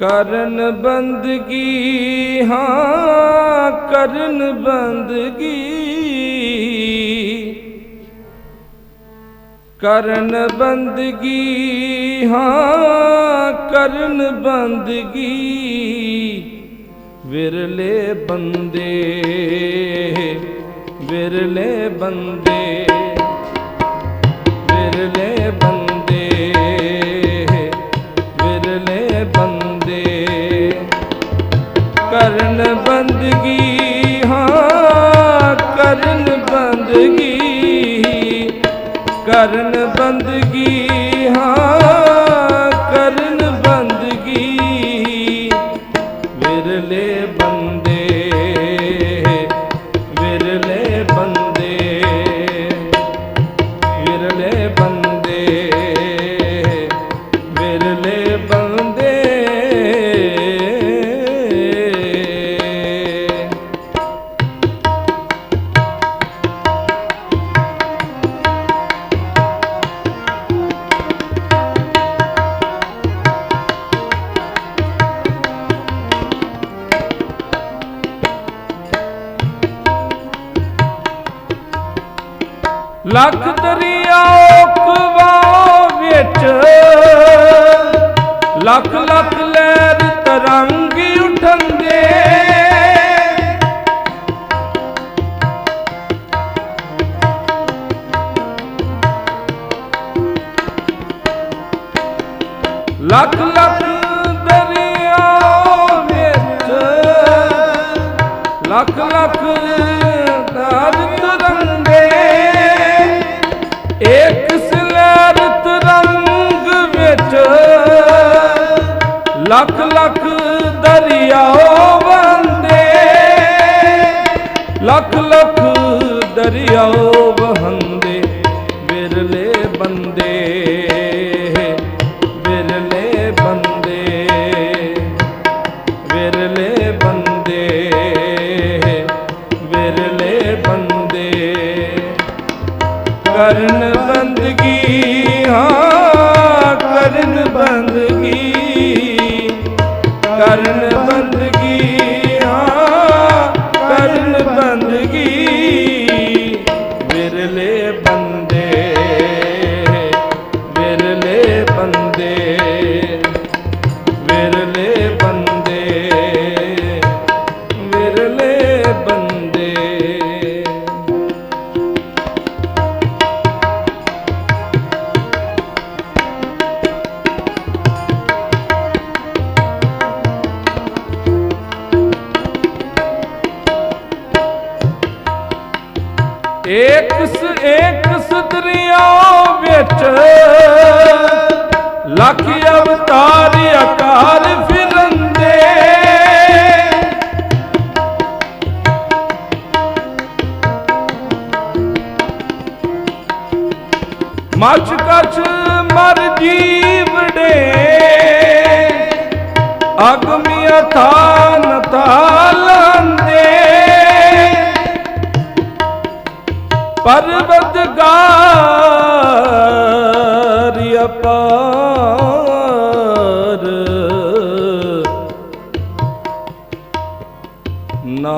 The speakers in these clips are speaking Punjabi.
ਕਰਨ ਬੰਦਗੀ, ਹਾਂ, ਕਰਨ ਬੰਦਗੀ। ਕਰਨ ਬੰਦਗੀ, ਹਾਂ, ਕਰਨ ਬੰਦਗੀ। ਵਿਰਲੇ ਬੰਦੇ ਵਿਰਲੇ ਬੰਦੇ ਵਿਰਲੇ ਬੰਦੇ। ਕਰਨ ਬੰਦਗੀ ਹਾਂ। ਲੱਖ ਦਰਿਆ ਕਵਾਂ ਵਿੱਚ। ਲੱਖ ਲੱਖ ਲਹਿਰ ਤਰੰਗ ਉਠੰਦੇ। ਲੱਖ ਲੱਖ ਲੱਖ ਲੱਖ ਦਰਿਆਓ ਵੰਦੇ। ਲੱਖ ਲੱਖ ਦਰਿਆਓ ਵਹੰਦੇ ਵਿਰਲੇ ਬੰਦੇ ਵਿਰਲੇ ਬੰਦੇ ਵਿਰਲੇ ਬੰਦੇ ਵਿਰਲੇ ਬੰਦੇ। ਕਰਨ ਬੰਦਗੀ, ਹਾਂ, ਕਰਨ ਬੰਦਗੀ। ਕਰਨ ਬੰਦਗੀ। ਏਕ ਸ ਏਕ ਵਿੱਚ ਲੱਖ ਅਵਤਾਰ ਆਕਾਰ ਫਿਰੰਦੇ। ਮਚ ਕਛ ਮਰ ਜੀਵੜੇ ਅਗਮਿ ਥਾਨ ਪਰਵਤਗਾਰ ਅਪਾਰ। ਨਾ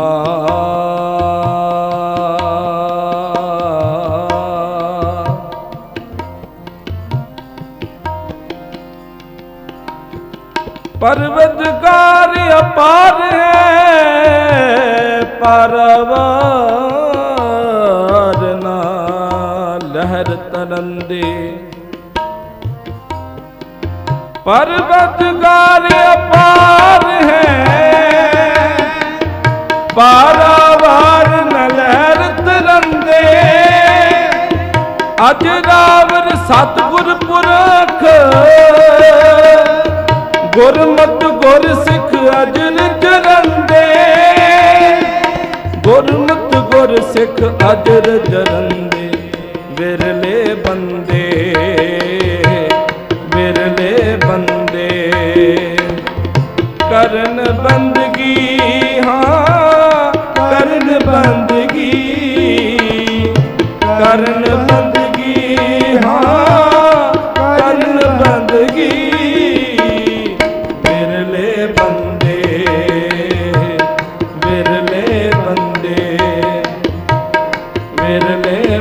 ਪਰਵਤਗਾਰ ਅਪਾਰ ਹੈ ਪਰਵਾਰ ਲਹਿਰ ਤਰੰਦੇ ਅਪਾਰ ਹੈ। ਪਾਰਾਵਾਰ ਨ ਲਹਿਰ ਤਰੰਦੇ ਅਜ ਰਾਵਰ ਸਤਿਗੁਰ ਪੁਰਖ। ਗੁਰਮਤ ਗੁਰ ਸਿੱਖ ਅਜਨ ਜਰੰਦੇ ਗੁਰਮਤਿ ਗੁਰ ਸਿੱਖ ਅਜਰ ਜਰੰਦੇ ਕਰਨ ਬੰਦਗੀ, ਹਾਂ, ਕਰਨ ਬੰਦਗੀ। ਕਰਨ ਬੰਦਗੀ, ਹਾਂ, ਕਰਨ ਬੰਦਗੀ। ਵਿਰਲੇ ਬੰਦੇ ਵਿਰਲੇ ਬੰਦੇ, ਵਿਰਲੇ